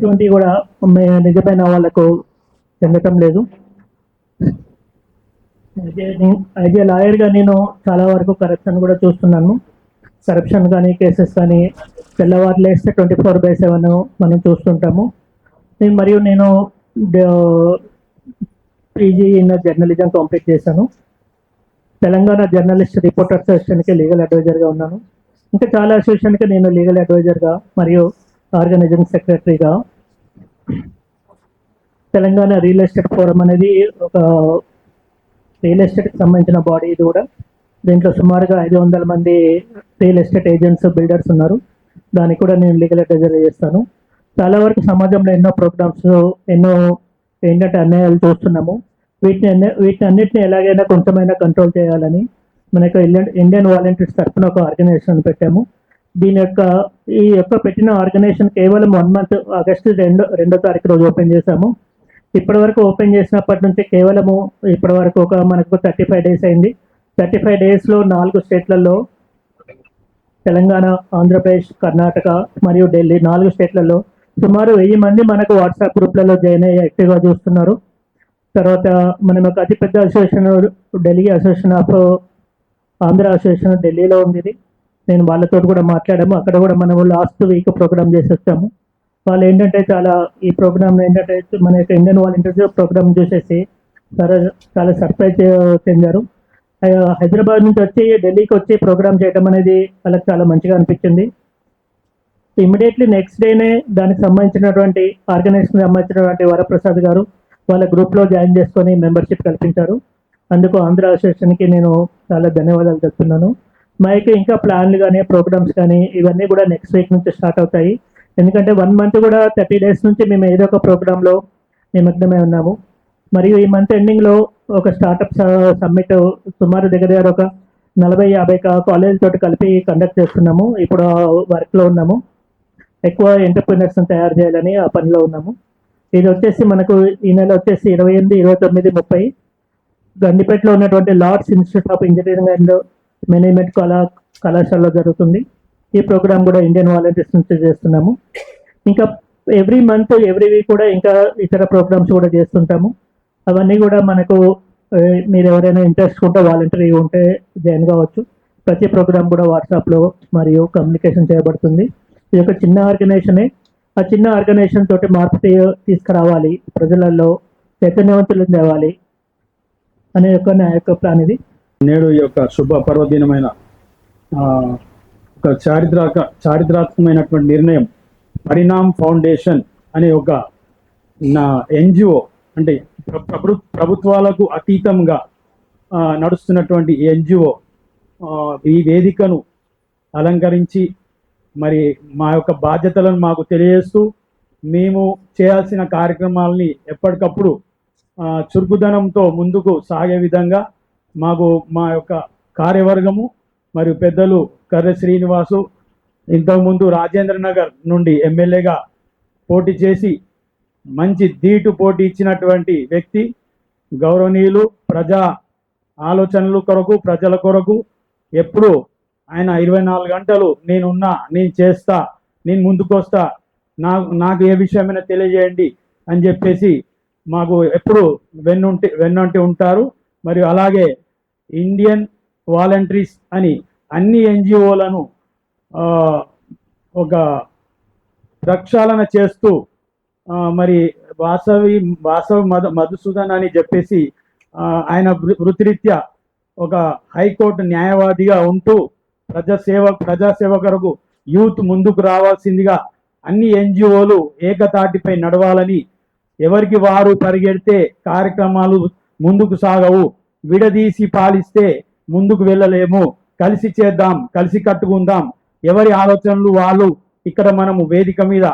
ఎటువంటి కూడా నిజమైన వాళ్ళకు చెందటం లేదు. యాజ్ ఏ లాయర్గా నేను చాలా వరకు కరప్షన్ కూడా చూస్తున్నాను. కరప్షన్ కానీ కేసెస్ కానీ తెల్లవారు వేస్తే ట్వంటీ ఫోర్ బై సెవెన్ మనం చూస్తుంటాము. నేను మరియు నేను పీజీ ఇన్ జర్నలిజం కంప్లీట్ చేశాను. తెలంగాణ జర్నలిస్ట్ రిపోర్టర్ అసోసియేషన్కి లీగల్ అడ్వైజర్గా ఉన్నాను. ఇంకా చాలా అసోసియేషన్కి నేను లీగల్ అడ్వైజర్గా మరియు ఆర్గనైజింగ్ సెక్రటరీగా తెలంగాణ రియల్ ఎస్టేట్ ఫోరం అనేది ఒక రియల్ ఎస్టేట్కి సంబంధించిన బాడీ ఇది కూడా. దీంట్లో సుమారుగా ఐదు వందల మంది రియల్ ఎస్టేట్ ఏజెంట్స్ బిల్డర్స్ ఉన్నారు. దానికి కూడా నేను లీగల్ అడ్వైజర్ చేస్తాను. చాలా వరకు సమాజంలో ఎన్నో ప్రోగ్రామ్స్ ఎన్నో ఏంటంటే అన్యాయాలు చూస్తున్నాము. వీటిని వీటిని అన్నిటిని ఎలాగైనా కొంచెమైనా కంట్రోల్ చేయాలని మనకు ఇండియన్ ఇండియన్ వాలంటీర్స్ తరఫున ఒక ఆర్గనైజేషన్ పెట్టాము. దీని యొక్క ఈ యొక్క పెట్టిన ఆర్గనైజేషన్ కేవలం వన్ మంత్ ఆగస్టు రెండు రెండో తారీఖు రోజు ఓపెన్ చేశాము. ఇప్పటి వరకు ఓపెన్ చేసినప్పటి నుంచి కేవలము ఇప్పటి వరకు ఒక మనకు థర్టీ ఫైవ్ డేస్ అయింది. థర్టీ ఫైవ్ డేస్లో నాలుగు స్టేట్లలో తెలంగాణ ఆంధ్రప్రదేశ్ కర్ణాటక మరియు ఢిల్లీ నాలుగు స్టేట్లలో సుమారు వెయ్యి మంది మనకు వాట్సాప్ గ్రూప్లలో జాయిన్ అయ్యి యాక్టివ్గా చూస్తున్నారు. తర్వాత మనం ఒక అతిపెద్ద association Delhi association of Andhra association ఢిల్లీలో ఉంది ఇది. నేను వాళ్ళతో కూడా మాట్లాడాము. అక్కడ కూడా మనం లాస్ట్ వీక్ ప్రోగ్రామ్ చేసి వచ్చాము వాళ్ళు ఏంటంటే చాలా ఈ ప్రోగ్రామ్ ఏంటంటే మన యొక్క ఇండియన్ వాలంటీర్స్ ప్రోగ్రామ్ చూసేసి చాలా చాలా సర్ప్రైజ్ చెందారు. హైదరాబాద్ నుంచి వచ్చి ఢిల్లీకి వచ్చి ప్రోగ్రామ్ చేయడం అనేది వాళ్ళకి చాలా మంచిగా అనిపించింది. ఇమీడియట్లీ నెక్స్ట్ డేనే దానికి సంబంధించినటువంటి ఆర్గనైజేషన్ సంబంధించినటువంటి వరప్రసాద్ గారు వాళ్ళ గ్రూప్లో జాయిన్ చేసుకొని మెంబర్షిప్ కల్పించారు. అందుకు ఆంధ్ర అసోసియేషన్కి నేను చాలా ధన్యవాదాలు చెప్తున్నాను మైకి ఇంకా ప్లాన్లు కానీ ప్రోగ్రామ్స్ కానీ ఇవన్నీ కూడా నెక్స్ట్ వీక్ నుంచి స్టార్ట్ అవుతాయి. ఎందుకంటే వన్ మంత్ కూడా థర్టీ డేస్ నుంచి మేము ఏదో ఒక ప్రోగ్రాంలో నిమగ్నమై ఉన్నాము. మరియు ఈ మంత్ ఎండింగ్లో ఒక స్టార్టప్ సమ్మిట్ సుమారు దగ్గర దగ్గర ఒక నలభై యాభై కాలేజ్ తోటి కలిపి కండక్ట్ చేస్తున్నాము. ఇప్పుడు వర్క్లో ఉన్నాము. ఎక్కువ ఎంటర్ప్రినర్స్ని తయారు చేయాలని ఆ పనిలో ఉన్నాము. ఇది వచ్చేసి మనకు ఈ నెల వచ్చేసి ఇరవై ఎనిమిది ఇరవై తొమ్మిది ముప్పై. గండిపేటలో ఉన్నటువంటి Lords institute of engineering and management కళా కళాశాలలో జరుగుతుంది. ఈ ప్రోగ్రామ్ కూడా ఇండియన్ వాలంటీర్స్ నుంచి చేస్తున్నాము. ఇంకా ఎవ్రీ మంత్ ఎవ్రీ వీక్ కూడా ఇంకా ఇతర ప్రోగ్రామ్స్ కూడా చేస్తుంటాము. అవన్నీ కూడా మనకు మీరు ఎవరైనా ఇంట్రెస్ట్ ఉంటే వాలంటరీ ఉంటే జాయిన్ కావచ్చు. ప్రతి ప్రోగ్రామ్ కూడా వాట్సాప్లో మరియు కమ్యూనికేషన్ చేయబడుతుంది. ఇది ఒక చిన్న ఆర్గనైజేషనే. ఆ చిన్న ఆర్గనైజేషన్ తోటి మార్పు తీసుకురావాలి. ప్రజలలో చైతన్యవంతులు తేవాలి అనే యొక్క నా యొక్క ప్లాన్ ఇది. నేడు ఈ యొక్క శుభ పర్వదినమైన ఒక చారిత్రక చారిత్రాత్మకమైనటువంటి నిర్ణయం పరిణామ్ ఫౌండేషన్ అనే ఒక నా ఎన్జిఓ అంటే ప్రభు- ప్రభుత్వాలకు అతీతంగా నడుస్తున్నటువంటి ఎన్జిఓ ఈ వేదికను అలంకరించి మరి మా యొక్క బాధ్యతలను మాకు తెలియజేస్తూ మేము చేయాల్సిన కార్యక్రమాలని ఎప్పటికప్పుడు చురుకుదనంతో ముందుకు సాగే విధంగా మాకు మా యొక్క కార్యవర్గము మరియు పెద్దలు కర్ర శ్రీనివాసు ఇంతకుముందు రాజేంద్ర నగర్ నుండి ఎమ్మెల్యేగా పోటీ చేసి మంచి ధీటు పోటీ ఇచ్చినటువంటి వ్యక్తి గౌరవనీయులు ప్రజా ఆలోచనలు కొరకు ప్రజల కొరకు ఎప్పుడు ఆయన ఇరవై నాలుగు గంటలు నేనున్నా నేను చేస్తా నేను ముందుకొస్తా నాకు నాకు ఏ విషయమైనా తెలియజేయండి అని చెప్పేసి మాకు ఎప్పుడు వెన్నుంటి వెన్నంటి ఉంటారు. మరియు అలాగే ఇండియన్ వాలంటీర్స్ అని అన్ని ఎన్జిఓలను ఒక ప్రక్షాళన చేస్తూ మరి వాసవి వాసవి మధు మధుసూదన్ అని చెప్పేసి ఆయన వృత్తిరీత్యా ఒక హైకోర్టు న్యాయవాదిగా ఉంటూ ప్రజాసేవ ప్రజాసేవ కొరకు యూత్ ముందుకు రావాల్సిందిగా అన్ని ఎన్జిఓలు ఏకతాటిపై నడవాలని ఎవరికి వారు పరిగెడితే కార్యక్రమాలు ముందుకు సాగవు. విడదీసి పాలిస్తే ముందుకు వెళ్ళలేము. కలిసి చేద్దాం కలిసి కట్టుకుందాం. ఎవరి ఆలోచనలు వాళ్ళు ఇక్కడ మనము వేదిక మీద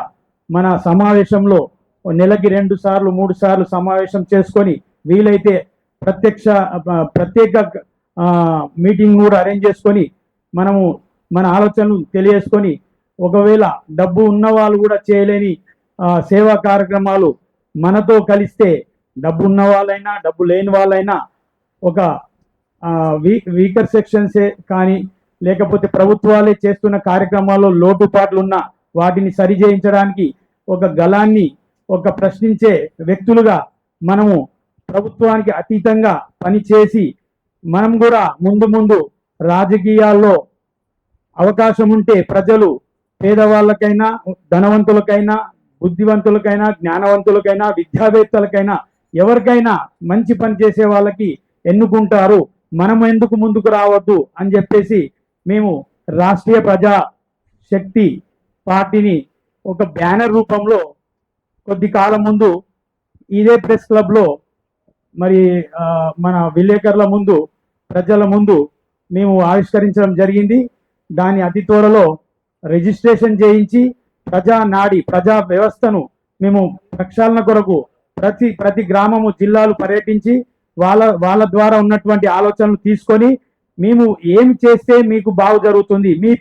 మన సమావేశంలో నెలకి రెండు సార్లు మూడు సార్లు సమావేశం చేసుకొని వీలైతే ప్రత్యక్ష ప్రత్యేక మీటింగ్ కూడా అరేంజ్ చేసుకొని మనము మన ఆలోచనలు తెలియజేసుకొని ఒకవేళ డబ్బు ఉన్న వాళ్ళు కూడా చేయలేని సేవా కార్యక్రమాలు మనతో కలిస్తే డబ్బు ఉన్న వాళ్ళైనా డబ్బు లేని వాళ్ళైనా ఒక వీక్ వీ వీకర్ సెక్షన్సే కానీ లేకపోతే ప్రభుత్వాలే చేస్తున్న కార్యక్రమాల్లో లోటుపాట్లు ఉన్న వాటిని సరిచేయించడానికి ఒక గలాన్ని ఒక ప్రశ్నించే వ్యక్తులుగా మనము ప్రభుత్వానికి అతీతంగా పనిచేసి మనం కూడా ముందు ముందు రాజకీయాల్లో అవకాశం ఉంటే ప్రజలు పేదవాళ్ళకైనా ధనవంతులకైనా బుద్ధివంతులకైనా జ్ఞానవంతులకైనా విద్యావేత్తలకైనా ఎవరికైనా మంచి పని చేసే వాళ్ళకి ఎన్నుకుంటారు? మనం ఎందుకు ముందుకు రావద్దు? అని చెప్పేసి మేము రాష్ట్రీయ ప్రజా శక్తి పార్టీని ఒక బ్యానర్ రూపంలో కొద్ది కాలం ముందు ఇదే ప్రెస్ క్లబ్లో మరి మన విలేకరుల ముందు ప్రజల ముందు మేము ఆవిష్కరించడం జరిగింది. దాని అతి త్వరలో రిజిస్ట్రేషన్ చేయించి ప్రజా నాడి ప్రజా వ్యవస్థను మేము ప్రక్షాళన కొరకు ప్రతి ప్రతి గ్రామము జిల్లాలు పర్యటించి వాళ్ళ వాళ్ళ ద్వారా ఉన్నటువంటి ఆలోచనలు తీసుకొని మేము ఏమి చేస్తే మీకు బాగు జరుగుతుంది మీ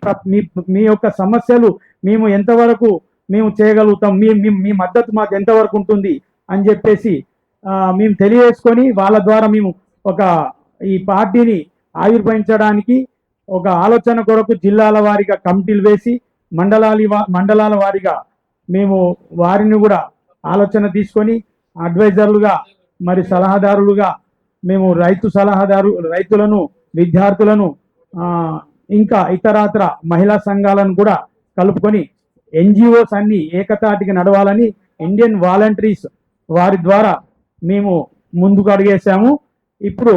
మీ యొక్క సమస్యలు మేము ఎంతవరకు మేము చేయగలుగుతాం మీ మీ- మద్దతు మాకు ఎంతవరకు ఉంటుంది అని చెప్పేసి మేము తెలియజేసుకొని వాళ్ళ ద్వారా మేము ఒక ఈ పార్టీని ఆవిర్భవించడానికి ఒక ఆలోచన కొరకు జిల్లాల వారిగా కమిటీలు వేసి మండలాలి మండలాల వారిగా మేము వారిని కూడా ఆలోచన తీసుకొని అడ్వైజర్లుగా మరి సలహాదారులుగా మేము రైతు సలహాదారు రైతులను విద్యార్థులను ఇంకా ఇతరాతర మహిళా సంఘాలను కూడా కలుపుకొని ఎన్జిఓస్ అన్ని ఏకతాటికి నడవాలని ఇండియన్ వాలంటీర్స్ వారి ద్వారా మేము ముందుకు అడిగేశాము. ఇప్పుడు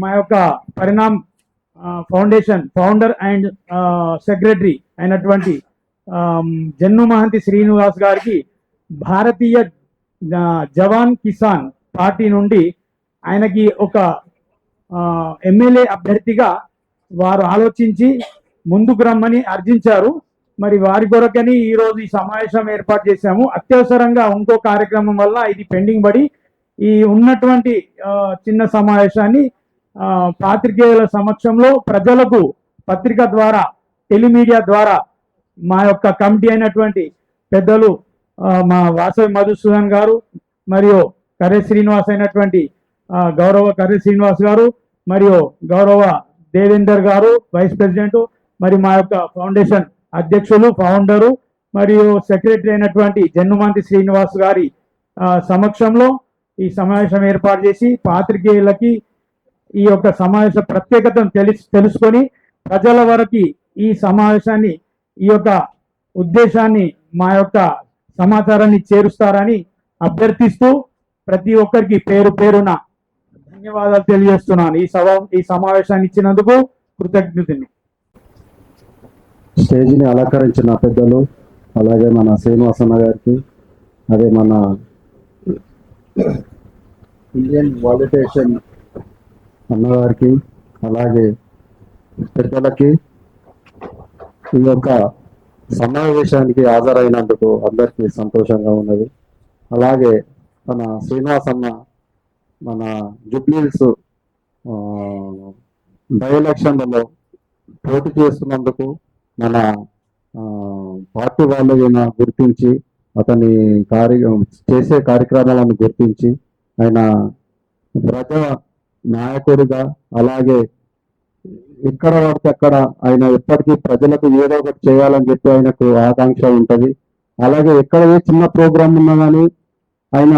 మా యొక్క Parinam foundation founder and secretary అయినటువంటి జన్ను మహంతి శ్రీనివాస్ గారికి భారతీయ జవాన్ కిసాన్ పార్టీ నుండి ఆయనకి ఒక ఎమ్మెల్యే అభ్యర్థిగా వారు ఆలోచించి ముందుకు రమ్మని అర్జించారు. మరి వారి కొరకని ఈరోజు ఈ సమావేశం ఏర్పాటు చేశాము. అత్యవసరంగా ఇంకో కార్యక్రమం వల్ల ఇది పెండింగ్ పడి ఈ ఉన్నటువంటి చిన్న సమావేశాన్ని పాత్రికేయుల సమక్షంలో ప్రజలకు పత్రిక ద్వారా టెలిమీడియా ద్వారా మా యొక్క కమిటీ అయినటువంటి పెద్దలు మా వాసవి మధుసూదన్ గారు మరియు కరే శ్రీనివాస్ అయినటువంటి గౌరవ కర్రీ శ్రీనివాస్ గారు మరియు గౌరవ దేవేందర్ గారు వైస్ ప్రెసిడెంట్ మరి మా యొక్క ఫౌండేషన్ అధ్యక్షులు ఫౌండరు మరియు సెక్రటరీ అయినటువంటి జన్నుమంతి శ్రీనివాస్ గారి సమక్షంలో ఈ సమావేశం ఏర్పాటు చేసి పాత్రికేయులకి ఈ యొక్క సమావేశ ప్రత్యేకతను తెలుసు తెలుసుకొని ప్రజల వరకు ఈ సమావేశాన్ని ఈ యొక్క ఉద్దేశాన్ని మా యొక్క సమాచారాన్ని చేరుస్తారని అభ్యర్థిస్తూ ప్రతి ఒక్కరికి పేరు పేరున ధన్యవాదాలు తెలియజేస్తున్నాను. ఈ సభ ఈ సమావేశాన్ని ఇచ్చినందుకు కృతజ్ఞతని స్టేజ్ని అలంకరించిన పెద్దలు అలాగే మన శ్రీనివాసన్న గారికి అదే మన ఇండియన్ వాలిటేషన్ అన్నగారికి అలాగే పెద్దలకి ఈ యొక్క సమావేశానికి హాజరైనందుకు అందరికీ సంతోషంగా ఉన్నది. అలాగే మన శ్రీనివాసన్న మన జుబ్లీల్స్ బై ఎలక్షన్లలో పోటీ చేస్తున్నందుకు మన పార్టీ వాళ్ళు ఈయన గుర్తించి అతని కార్య చేసే కార్యక్రమాలను గుర్తించి ఆయన ప్రజా నాయకుడిగా అలాగే ఎక్కడ పడితే అక్కడ ఆయన ఎప్పటికీ ప్రజలకు ఏదో ఒకటి చేయాలని చెప్పి ఆయనకు ఆకాంక్ష ఉంటుంది. అలాగే ఎక్కడ ఏ చిన్న ప్రోగ్రామ్ ఉన్నా కానీ ఆయన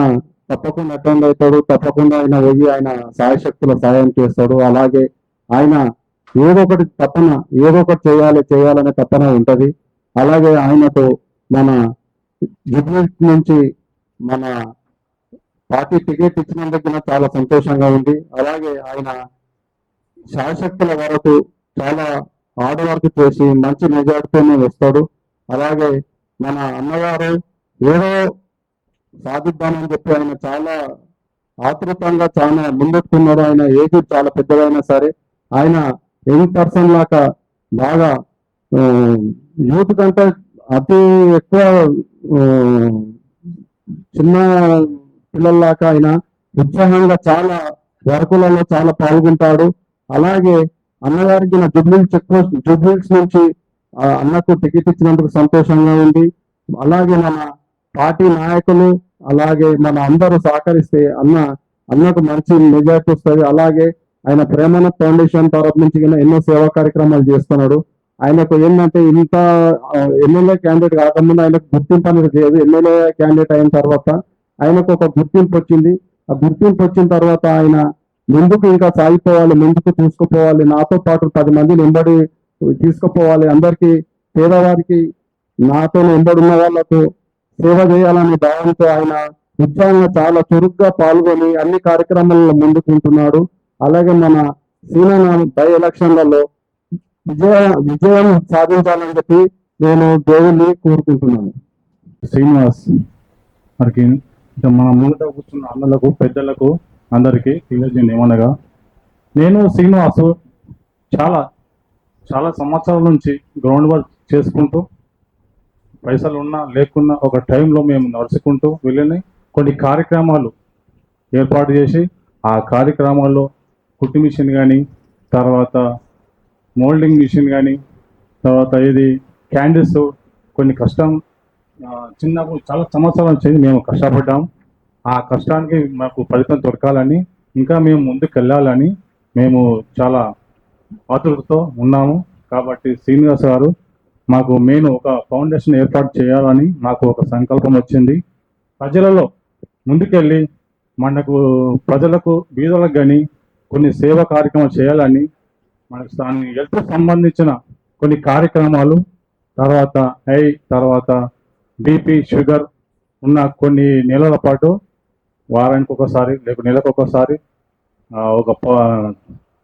తప్పకుండా అటెండ్ అవుతాడు. తప్పకుండా ఆయన పోయి ఆయన సాయశక్తుల సాయం చేస్తాడు. అలాగే ఆయన ఏదో ఒకటి తప్పన ఏదో ఒకటి చేయాలి చేయాలనే తప్పన ఉంటుంది. అలాగే ఆయనకు మన జుబ్లీస్ నుంచి మన పార్టీ టికెట్ ఇచ్చినందుకు చాలా సంతోషంగా ఉంది. అలాగే ఆయన సాయశక్తుల వరకు చాలా హార్డ్ వర్క్ చేసి మంచి మెజార్టీతోనే వస్తాడు. అలాగే మన అన్నగారు ఏదో సాధిద్దామని చెప్పి ఆయన చాలా ఆతృతంగా చాలా ముందెట్టుకున్నాడు ఆయన ఏజ్ చాలా పెద్దదైనా సరే ఆయన యంగ్ పర్సన్ లాగా బాగా యూత్ కంటే అతి ఎక్కువ చిన్న పిల్లల్లాగా ఆయన ఉత్సాహంగా చాలా వర్కులలో చాలా పాల్గొంటాడు. అలాగే అన్నగారికి నా జుబ్లీ చెక్ పోస్ట్ జుబ్లీస్ నుంచి ఆ, అన్నకు టికెట్ ఇచ్చినందుకు సంతోషంగా ఉంది. అలాగే మన పార్టీ నాయకులు అలాగే మన అందరూ సహకరిస్తే అన్న అన్నకు మంచి మెజార్టీ వస్తుంది. అలాగే ఆయన ప్రేమన ఫౌండేషన్ తరఫు నుంచి ఎన్నో సేవా కార్యక్రమాలు చేస్తున్నాడు. ఆయనకు ఏంటంటే ఇంత ఎమ్మెల్యే క్యాండిడేట్ కాకముందు ఆయనకు గుర్తింపు అనేది లేదు. ఎమ్మెల్యే క్యాండిడేట్ అయిన తర్వాత ఆయనకు ఒక గుర్తింపు వచ్చింది. ఆ గుర్తింపు వచ్చిన తర్వాత ఆయన ముందుకు ఇంకా సాగిపోవాలి ముందుకు తీసుకుపోవాలి. నాతో పాటు పది మందిని వెంబడి తీసుకుపోవాలి. అందరికీ పేదవారికి నాతో వెంబడి ఉన్న వాళ్ళకు సేవ చేయాలనే భావంతో ఆయన ఉత్సాహంగా చాలా చురుగ్గా పాల్గొని అన్ని కార్యక్రమాలలో ముందుకుంటున్నాడు. అలాగే మన సీనా బై ఎలక్షన్లలో విజయ విజయం సాధించాలని చెప్పి నేను దేవుణ్ణి కోరుకుంటున్నాను. శ్రీనివాస్ మరికి మన ముంగట కూర్చున్న అన్నలకు పెద్దలకు అందరికీ తెలియజేయండి ఏమనగా నేను శ్రీనివాసు చాలా చాలా సంవత్సరాల నుంచి గ్రౌండ్ వర్క్ చేసుకుంటూ పైసలు ఉన్నా లేకున్నా ఒక టైంలో మేము నడుచుకుంటూ వెళ్ళినాయి కొన్ని కార్యక్రమాలు ఏర్పాటు చేసి ఆ కార్యక్రమాల్లో కుట్టు మిషన్ కానీ తర్వాత మోల్డింగ్ మిషన్ కానీ తర్వాత ఇది క్యాండిల్స్ కొన్ని కష్టం చిన్నప్పుడు చాలా సంవత్సరాల నుంచి మేము కష్టపడ్డాం. ఆ కష్టానికి మాకు ఫలితం దొరకాలని ఇంకా మేము ముందుకు వెళ్ళాలని మేము చాలా ఆతృతతో ఉన్నాము. కాబట్టి శ్రీనివాస్ గారు మాకు నేను ఒక ఫౌండేషన్ ఏర్పాటు చేయాలని మాకు ఒక సంకల్పం వచ్చింది. ప్రజలలో ముందుకెళ్ళి మనకు ప్రజలకు బీదలకు కానీ కొన్ని సేవా కార్యక్రమాలు చేయాలని మనకు దాని హెల్త్ సంబంధించిన కొన్ని కార్యక్రమాలు తర్వాత హై తర్వాత బీపీ షుగర్ ఉన్న కొన్ని నెలల పాటు వారానికి ఒకసారి లేక నెలకు ఒకసారి ఒక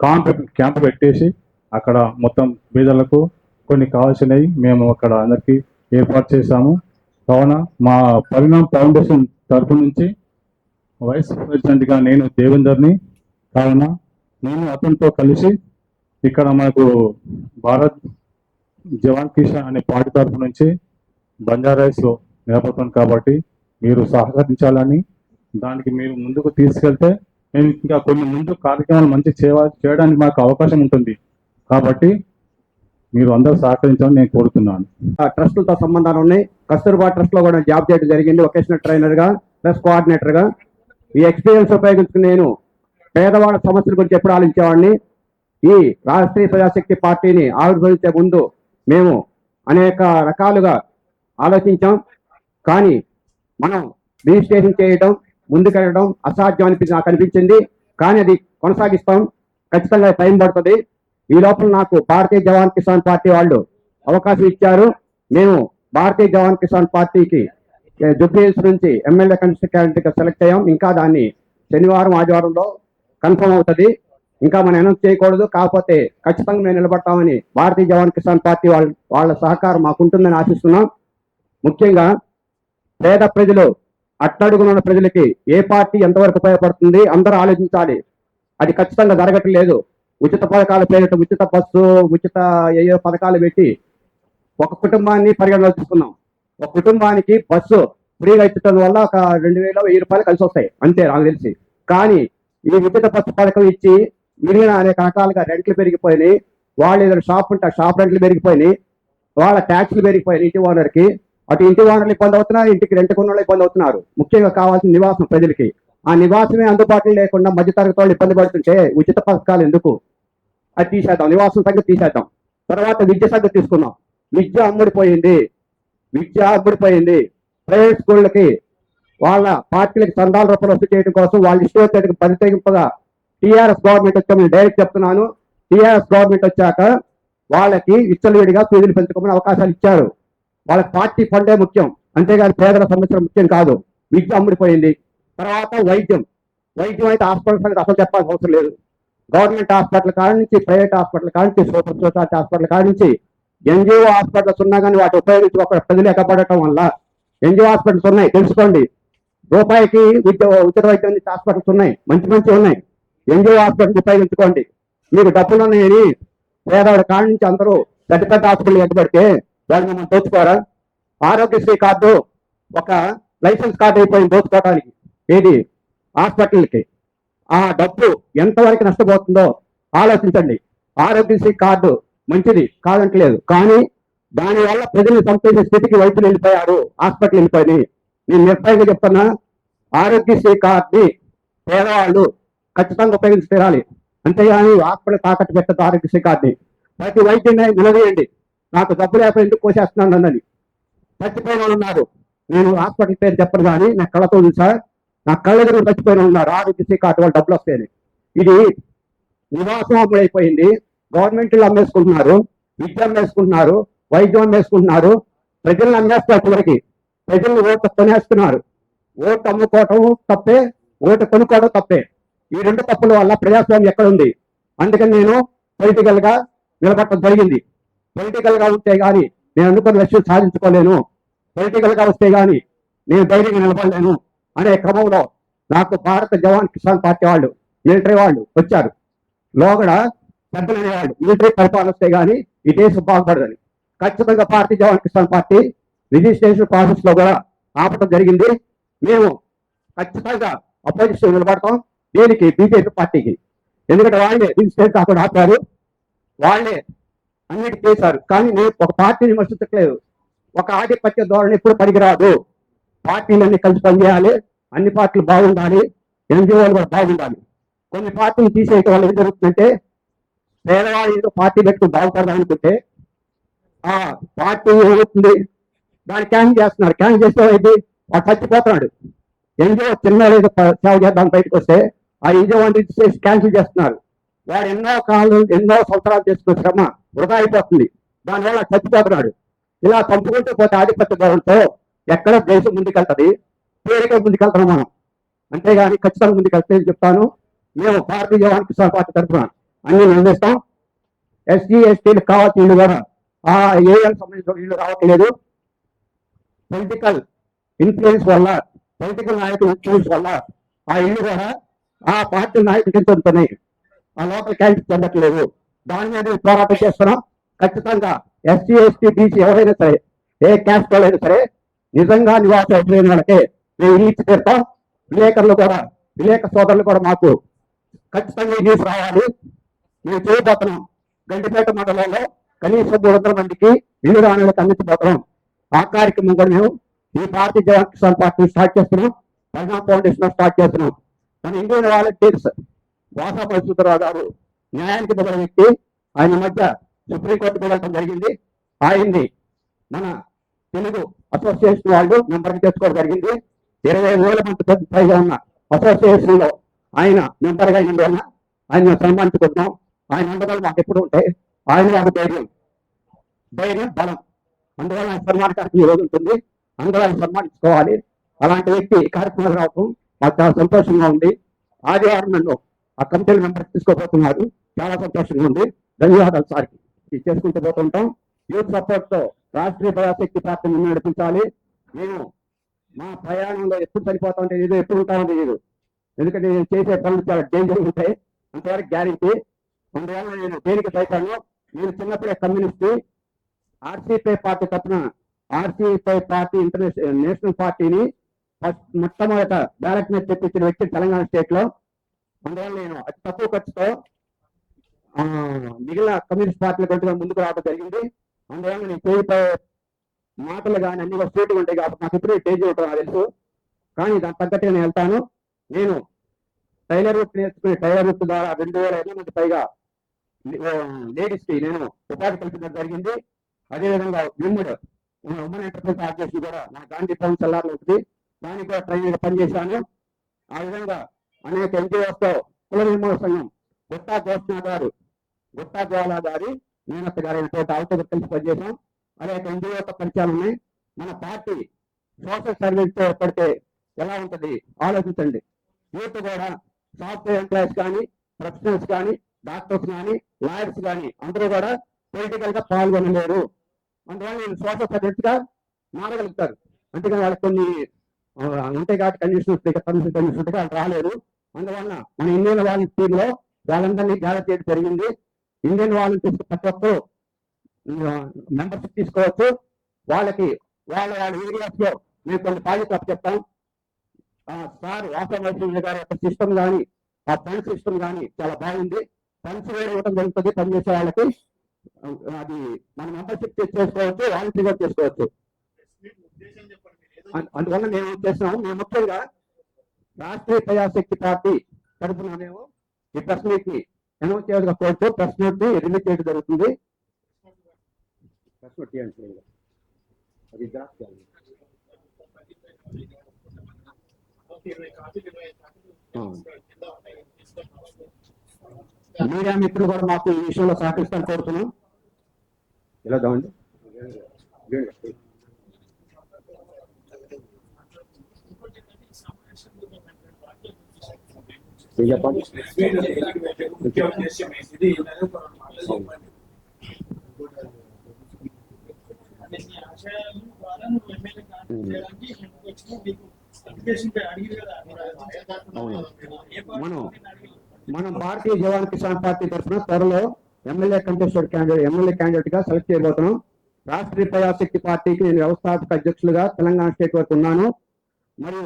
క్యాంప్ క్యాంప్ పెట్టేసి అక్కడ మొత్తం బీదలకు కొన్ని కావాల్సినవి మేము అక్కడ అందరికీ ఏర్పాటు చేశాము. కావున మా పరిణామ్ ఫౌండేషన్ తరఫు నుంచి వైస్ ప్రెసిడెంట్గా నేను దేవేందర్ని కావున నేను అతనితో కలిసి ఇక్కడ మనకు భారత్ జవాన్ కిషన్ అనే పార్టీ తరఫు నుంచి బంజారాయిస్ నిలబడుతుంది కాబట్టి మీరు సహకరించాలని దానికి మీరు ముందుకు తీసుకెళ్తే మేము ఇంకా కొన్ని ముందు కార్యక్రమాలు మంచి చేయడానికి మాకు అవకాశం ఉంటుంది. కాబట్టి మీరు అందరూ సహకరించాలని నేను కోరుతున్నాను. ఆ ట్రస్టులతో సంబంధాలు ఉన్నాయి. కస్తూర్బా ట్రస్ట్లో కూడా జాబ్ చేయడం జరిగింది. వొకేషనల్ ట్రైనర్గా ప్లస్ కోఆర్డినేటర్గా ఈ ఎక్స్పీరియన్స్ ఉపయోగించుకుని నేను పేదవాళ్ళ సమస్యల గురించి ఎప్పుడు ఆలోచించేవాడిని. ఈ రాష్ట్రీయ ప్రజాశక్తి పార్టీని ఆవిర్భవించే ముందు మేము అనేక రకాలుగా ఆలోచించాం. కానీ మనం రిజిస్ట్రేషన్ చేయడం ముందుకెళ్ళడం అసాధ్యం అనిపించి నాకు అనిపించింది. కానీ అది కొనసాగిస్తాం. ఖచ్చితంగా టైం పడుతుంది. ఈ లోపల నాకు భారతీయ జవాన్ కిసాన్ పార్టీ వాళ్ళు అవకాశం ఇచ్చారు. మేము భారతీయ జవాన్ కిసాన్ పార్టీకి జుబ్లీహిల్స్ నుంచి ఎమ్మెల్యే కన్స్టిట్యూట్ సెలెక్ట్ అయ్యాం. ఇంకా దాన్ని శనివారం ఆదివారంలో కన్ఫర్మ్ అవుతుంది. ఇంకా మనం అనౌన్స్ చేయకూడదు. కాకపోతే ఖచ్చితంగా మేము నిలబడతామని భారతీయ జవాన్ కిసాన్ పార్టీ వాళ్ళ వాళ్ళ సహకారం మాకుంటుందని ఆశిస్తున్నాం. ముఖ్యంగా పేద ప్రజలు అట్టడుగున ప్రజలకి ఏ పార్టీ ఎంతవరకు ఉపయోగపడుతుంది అందరూ ఆలోచించాలి. అది ఖచ్చితంగా జరగట్లేదు. ఉచిత పథకాల పేరిట ఉచిత బస్సు ఉచిత ఏయో పథకాలు పెట్టి ఒక కుటుంబాన్ని పరిగణలో తీసుకున్నాం ఒక కుటుంబానికి బస్సు ఫ్రీగా ఇచ్చడం వల్ల ఒక రెండు వేల వెయ్యి రూపాయలు కలిసి వస్తాయి. అంతే నాకు తెలిసి. కానీ ఈ ఉచిత బస్సు పథకం ఇచ్చి మిగిలిన అనేక రకాలుగా రెంట్లు పెరిగిపోయినాయి. వాళ్ళు ఏదైనా షాప్ ఉంటే షాప్ రెంట్లు పెరిగిపోయినాయి. వాళ్ళ ట్యాక్స్లు పెరిగిపోయినాయి ఇంటి ఓనర్కి. అటు ఇంటి ఓనర్లు ఇబ్బంది అవుతున్నారు ఇంటికి రెంట్ కొన్న వాళ్ళు ఇబ్బంది అవుతున్నారు. ముఖ్యంగా కావాల్సిన నివాసం ప్రజలకి. ఆ నివాసమే అందుబాటులో లేకుండా మధ్యతరగతి వాళ్ళు ఇబ్బంది పడుతుంటే ఉచిత పథకాలు ఎందుకు? అది తీసేద్దాం. నివాసం సంగతి తీసేద్దాం. తర్వాత విద్య సంగతి తీసుకున్నాం విద్య అమ్ముడిపోయింది. విద్య అమ్ముడిపోయింది. ప్రైవేట్ స్కూళ్ళకి వాళ్ళ పార్టీలకు చందాల రూపాయలు వసూలు చేయడం కోసం వాళ్ళ ఇష్టం పరితగింపగా టీఆర్ఎస్ గవర్నమెంట్ వచ్చాక నేను డైరెక్ట్ చెప్తున్నాను. టీఆర్ఎస్ గవర్నమెంట్ వచ్చాక వాళ్ళకి విచ్చలవిడిగా ఫీజులు పెంచుకోమని అవకాశాలు ఇచ్చారు. వాళ్ళకి పార్టీ ఫండే ముఖ్యం. అంతేగాని పేదల సమస్యలు ముఖ్యం కాదు. విద్య అమ్ముడిపోయింది. తర్వాత వైద్యం. వైద్యం అయితే హాస్పిటల్స్ అనేది అసలు చెప్పాల్సిన అవసరం లేదు. గవర్నమెంట్ హాస్పిటల్ కాడ నుంచి ప్రైవేట్ హాస్పిటల్ కాడ నుంచి సూపర్ స్పెషాలిటీ హాస్పిటల్ కాడ నుంచి ఎన్జిఓ హాస్పిటల్స్ ఉన్నా కానీ వాటి ఉపయోగించుకోక ప్రజలు ఎక్కబడటం వల్ల ఎన్జిఓ హాస్పిటల్స్ ఉన్నాయి. తెలుసుకోండి. రూపాయికి విద్య ఉచిత వైద్యం హాస్పిటల్స్ ఉన్నాయి. మంచి మంచి ఉన్నాయి. ఎన్జిఓ హాస్పిటల్ ఉపయోగించుకోండి. మీకు డబ్బులు ఉన్నాయని పేదవాడి కాడ నుంచి అందరూ పెద్ద పెద్ద హాస్పిటల్ ఎక్కబడితే దాన్ని మనం దోచుకోరా ఆరోగ్యశ్రీ కార్డు ఒక లైసెన్స్ కార్డు అయిపోయింది దోచుకోవడానికి ఏది? హాస్పిటల్కి. ఆ డబ్బు ఎంతవరకు నష్టపోతుందో ఆలోచించండి. ఆరోగ్యశ్రీ కార్డు మంచిది కాదంటలేదు కానీ దానివల్ల ప్రజలు సంపేసే స్థితికి వైద్యులు వెళ్ళిపోయారు హాస్పిటల్ వెళ్ళిపోయినాయి నేను నిర్భయంగా చెప్తున్నా ఆరోగ్యశ్రీ కార్డుని పేదవాళ్ళు ఖచ్చితంగా ఉపయోగించి తీరాలి అంతేగాని హాస్పిటల్ తాకట్టు పెట్టదు ఆరోగ్యశ్రీ కార్డుని. ప్రతి వైద్యుని నిలదీయండి. నాకు డబ్బు లేకపోతే ఎందుకు కోసేస్తున్నాను అన్నది. చచ్చిపోయిన వాళ్ళు ఉన్నారు. నేను హాస్పిటల్ పేరు చెప్పను కానీ నా కళ్ళతో చూసా. నా కళ్ళ దగ్గర చచ్చిపోయిన వాళ్ళు ఉన్నారు ఆరోగ్యశ్రీ కార్డు వాళ్ళు డబ్బులు వస్తాయని. ఇది నివాసం అమ్ముడైపోయింది గవర్నమెంట్లు అమ్మేసుకుంటున్నారు విద్య అమ్మేసుకుంటున్నారు వైద్యం అమ్మేసుకుంటున్నారు. ప్రజలను అమ్మేస్తారు చివరికి. ప్రజలు ఓటు కొనేస్తున్నారు. ఓటు అమ్ముకోవటం తప్పే ఓటు కొనుక్కోవడం తప్పే. ఈ రెండు తప్పుల వల్ల ప్రజాస్వామ్యం ఎక్కడ ఉంది అందుకని నేను పొలిటికల్గా నిలబడటం జరిగింది. పొలిటికల్గా ఉంటే గాని నేను అనుకున్న లక్ష్యం సాధించుకోలేను. పొలిటికల్గా వస్తే గాని నేను ధైర్యంగా నిలబడలేను. అనే క్రమంలో నాకు భారత జవాన్ కిసాన్ పార్టీ వాళ్ళు మిలిటరీ వాళ్ళు వచ్చారు. లోగడ పెద్దలు అనేవాళ్ళు మిలిటరీ పరిపాలన వస్తే కానీ ఈ దేశం బాగుపడదని. ఖచ్చితంగా భారతీయ జవాన్ కిసాన్ పార్టీ రిజిస్ట్రేషన్ ప్రాసెస్లో కూడా ఆపడం జరిగింది. మేము ఖచ్చితంగా అపోజిషన్ నిలబడతాం. దీనికి బీజేపీ పార్టీకి. ఎందుకంటే వాళ్ళే రిజిస్ట్రేషన్ కాకుండా ఆపారు. వాళ్ళే అన్నిటి చేశారు. కానీ నేను ఒక పార్టీని విమర్శించట్లేదు. ఒక ఆధిపత్య ధోరణి ఎప్పుడు పనికిరాదు. పార్టీలన్నీ కలిసి పనిచేయాలి అన్ని పార్టీలు బాగుండాలి ఎన్జిఓలు కూడా బాగుండాలి. కొన్ని పార్టీలు తీసేయటం వల్ల ఏం జరుగుతుందంటే పేదవాళ్ళు పార్టీ పెట్టుకుని బాగుపడదాం అనుకుంటే ఆ పార్టీ ఏమవుతుంది? దాన్ని క్యాన్ చేస్తున్నారు. క్యాన్ చేస్తే వాడు చచ్చిపోతున్నాడు. ఎన్జిఓ చిన్న ఏదో సేవ చేద్దాం బయటకు వస్తే ఆ ఎన్జిఓ చేసి క్యాన్సిల్ చేస్తున్నారు. వాడు ఎన్నో కాలం ఎన్నో సంవత్సరాలు చేసుకున్న శ్రమ వృధా అయిపోతుంది. దానివల్ల చచ్చిపోతున్నాడు. ఇలా చంపుకుంటూ పోతే ఆధిపత్య ధోరణితో ఎక్కడ దేశం ముందుకెళ్తుంది? పేరుగా ముందుకెళ్తాం మనం. అంతేగాని ఖచ్చితంగా ముందుకెళ్తే చెప్తాను మేము భారతీయ జవాన్ కిసాన్ పార్టీ తరఫున అన్ని నిర్ణయిస్తాం. ఎస్సీ ఎస్టీలకు కావాల్సిన ఇల్లు కూడా ఆ ఏరియాలకు సంబంధించిన ఇల్లు రావట్లేదు. పొలిటికల్ ఇన్ఫ్లుయెన్స్ వల్ల పొలిటికల్ నాయకుల ఇన్ఫ్లుయెన్స్ వల్ల ఆ ఇల్లు కూడా ఆ పార్టీ నాయకులకి చెందుతున్నాయి ఆ లోకల్ క్యాండిడేట్ చెందట్లేదు దాని మీద పోరాటం చేస్తున్నాం. ఖచ్చితంగా ఎస్సీ ఎస్టీ బీసీ ఎవరైనా సరే ఏ క్యాస్ట్ వాళ్ళైనా సరే నిజంగా నివాసం అయిపోయిన వాళ్ళకే మేము ఇల్లు ఇచ్చి తీరుతాం విలేకరులు కూడా విలేక సోదరులు కూడా మాకు ఖచ్చితంగా ఈ న్యూస్ రావాలి మేము చేయబోతున్నాం. గండిపేట మండలంలో కనీసం మూడు వందల మందికి ఇల్లు రాణులకు అందించబోతున్నాం. ఆ కార్యక్రమం కూడా మేము ఈ భారతీయ జవాన్ కిసాన్ పార్టీ స్టార్ట్ చేస్తున్నాం. పరిణామ ఫౌండేషన్ స్టార్ట్ చేస్తున్నాం. మన ఇండియన్ వాలంటీర్స్ వాసా పరిశుద్ధరావు గారు న్యాయానికి బదిలీ వ్యక్తి ఆయన మధ్య సుప్రీంకోర్టు వెళ్ళడం జరిగింది. ఆయన్ని మన తెలుగు అసోసియేషన్ వాళ్ళు మెంబర్కి తెచ్చుకోవడం జరిగింది. ఇరవై వేల మంది పెద్ద పైగా ఉన్న అసోసియేషన్లో ఆయన మెంబర్గా గా అయినందువల్ల ఆయన సన్మానించుకుంటున్నాం. ఆయన అండగా మాకు ఎప్పుడు ఉంటాయి ఆయన మాకు ధైర్యం. ధైర్యం బలం. అందువల్ల సన్మానించడానికి ఈ రోజు ఉంటుంది. అందువల్ల సన్మానించుకోవాలి. అలాంటి వ్యక్తి కార్యక్రమాలు రావటం మాకు చాలా సంతోషంగా ఉంది. ఆదివారం నన్ను ఆ కమిటీ మెంబర్ తీసుకోబోతున్నారు. చాలా సంతోషంగా ఉంది. ధన్యవాదాలు సార్కి. ఇది చేసుకుంటూ పోతుంటాం యూత్ సపోర్ట్తో రాష్ట్రీయ ప్రజాశక్తి పార్టీని నడిపించాలి. నేను మా ప్రయాణంలో ఎప్పుడు చనిపోతాం తెలియదు ఎప్పుడు ఉంటామో తెలియదు ఎందుకంటే నేను చేసే పనులు చాలా డేంజర్ ఉంటాయి. అంతవరకు గ్యారెంటీ అందువల్ల నేను దేనికి భయపడను నేను చిన్నప్పుడే కమ్యూనిస్ట్ ఆర్సీపై పార్టీ తప్పున ఆర్సీపై పార్టీ ఇంటర్నేషనల్ నేషనల్ పార్టీని ఫస్ట్ మొట్టమొదట బ్యాలెట్ మీద తెప్పించిన వ్యక్తి తెలంగాణ స్టేట్లో. అందువల్ల నేను అతి తక్కువ ఖర్చుతో మిగిలిన కమ్యూనిస్ట్ పార్టీల కంటే ముందుకు రావడం జరిగింది. అందువల్ల నేను చేయిపోయే మాటలు కానీ అన్ని కూడా స్టేట్ ఉంటాయి కాబట్టి నాకు ఎప్పుడు టేజ్ ఉంటాం నాకు తెలుసు. కానీ దాని తగ్గట్టుగా నేను వెళ్తాను. నేను టైలర్ వృత్తి నేర్చుకునే టైలర్ వృత్తి ద్వారా రెండు వేల ఐదు మంది పైగా లేడీస్కి నేను ఉపాధి కల్పించడం జరిగింది. అదేవిధంగా విమ్ముడు ఉమెన్ ఎంటర్ప్రైజ్ ఆర్గనైజేషన్ కూడా మన గాంధీ టౌన్ సెల్లార్లో ఉంటుంది దానికి కూడా ట్రైనింగ్ పనిచేశాను. ఆ విధంగా అనేక ఎన్జిఓస్తో కుల నిర్మూల సంఘం గుట్టా గోష్ణ గారు గుట్టా జ్వాల గారి నేనత్త గారి ఆవుతో కలిసి పనిచేశాం. అనేక ఎన్జిఓతో పరిచయాలు ఉన్నాయి. మన పార్టీ సోషల్ సర్వీస్తో ఏర్పడితే ఎలా ఉంటది? ఆలోచించండి. యూత్ కూడా సాఫ్ట్వేర్ ఎంప్లాయీస్ కానీ ప్రొఫెషనల్స్ కానీ డాక్టర్స్ కానీ లాయర్స్ కానీ అందరూ కూడా పొలిటికల్గా పాల్గొనలేరు. అందువల్ల నేను సోషల్ సర్వీస్గా మారగలుగుతారు అందుకని వాళ్ళకి కొన్ని ఉంటాయి కాబట్టి కండిషన్స్ కండిషన్ కండిషన్స్ ఉంటాయి వాళ్ళు రాలేదు అందువల్ల మన ఇండియన్ వాళ్ళ టీంలో వాళ్ళందరినీ గ్యాదర్ చేయడం జరిగింది. ఇండియన్ వాలంటీర్స్ ప్రతి ఒక్కరు మెంబర్షిప్ తీసుకోవచ్చు. వాళ్ళకి వాళ్ళ వాళ్ళ ఏరియాస్లో మేము కొన్ని ప్రాజెక్ట్ చెప్తాం సార్ వాసవ గారి యొక్క సిస్టమ్ కానీ ఆ ఫండ్ సిస్టమ్ కానీ చాలా బాగుంది. ఫండ్స్ వేరే ఇవ్వడం జరుగుతుంది పనిచేసే వాళ్ళకి. అది మన మెంబర్షిప్ చేసుకోవచ్చు వాలంటీర్గా చేసుకోవచ్చు. అందువల్ల మేము చేస్తున్నాము. మేము ముఖ్యంగా రాష్ట్రీయ ప్రజాశక్తి పార్టీ తరఫున మేము ఈ ప్రెస్ మీట్ని అనౌన్స్ చేయాలిగా కోరుతూ ప్రెస్ మీట్ రిలీజ్ చేయడం జరుగుతుంది. ప్రెస్ నోట్ అది జిరాక్స్ చేయాలి. మీడియా మిత్రులు కూడా మాకు ఈ విషయంలో సహకరిస్తాను కోరుతున్నాం. ఇలా దామండి ఏం చెప్పండి ముఖ్య ఉద్దేశం ఇది నరేంద్ర మోడీ అంటే నీ ఆశయాలు ద్వారా నువ్వు ఎమ్మెల్యే చేయడానికి వచ్చిన నీకు అప్లికేషన్ అడిగింది కదా అవును. ఏ మనం మనం భారతీయ జవాన్ కిసాన్ పార్టీ తరఫున త్వరలో ఎమ్మెల్యే కంటెస్టెడ్ క్యాండిడేట్ ఎమ్మెల్యే క్యాండిడేట్గా సెలెక్ట్ చేయబోతున్నాం. రాష్ట్రీయ ప్రజాశక్తి పార్టీకి నేను వ్యవస్థాపక అధ్యక్షులుగా తెలంగాణ స్టేట్ వరకు ఉన్నాను. మరియు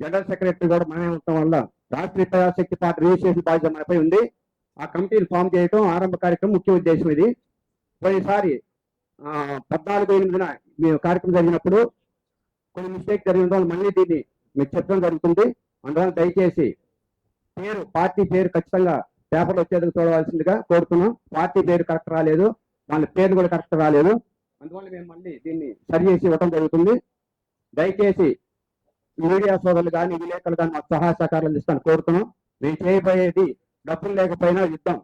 జనరల్ సెక్రటరీ కూడా మనమే ఉండటం వల్ల రాష్ట్రీయ ప్రజాశక్తి పార్టీ రిజిస్ట్రేషన్ బాధ్యత మనపై ఉంది. ఆ కమిటీని ఫామ్ చేయడం ఆరంభ కార్యక్రమం ముఖ్య ఉద్దేశం ఇది. పోయినసారి పద్నాలుగు ఎనిమిదిన మీ కార్యక్రమం జరిగినప్పుడు కొన్ని మిస్టేక్ జరిగిన వాళ్ళు మళ్ళీ దీన్ని మీకు చెప్పడం జరుగుతుంది. అందువల్ల దయచేసి పేరు పార్టీ పేరు ఖచ్చితంగా పేపర్లో వచ్చేందుకు చూడవలసిందిగా కోరుతున్నాం. పార్టీ పేరు కరెక్ట్ రాలేదు వాళ్ళ పేరు కూడా కరెక్ట్ రాలేదు. అందువల్ల మేము మళ్ళీ దీన్ని సరి చేసి ఇవ్వడం జరుగుతుంది. దయచేసి మీడియా సోదరులు కానీ విలేకరులు కానీ మాకు సహాయ సహకారాలు అందిస్తాను కోరుతున్నాం. మేము చేయబోయేది డబ్బులు లేకపోయినా యుద్ధం.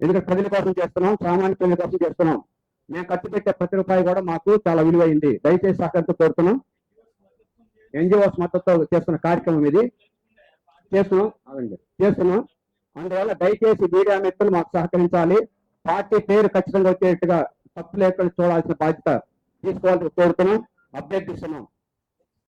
ఎందుకంటే ప్రజల కోసం చేస్తున్నాం సామాన్య ప్రజల కోసం చేస్తున్నాం. మేము ఖర్చు పెట్టే ప్రతి రూపాయి కూడా మాకు చాలా విలువైంది. దయచేసి సహకారంతో కోరుతున్నాం. ఎన్జిఓస్ మద్దతుతో చేస్తున్న కార్యక్రమం ఇది. చేస్తున్నాం. అదండి చేస్తున్నాం. అందువల్ల దయచేసి మీడియా మిత్రులు మాకు సహకరించాలి. పార్టీ పేరు ఖచ్చితంగా వచ్చేట్టుగా తప్పు లేకుండా చూడాల్సిన బాధ్యత తీసుకోవాలని కోరుతున్నాం. అభ్యర్థిస్తున్నాం.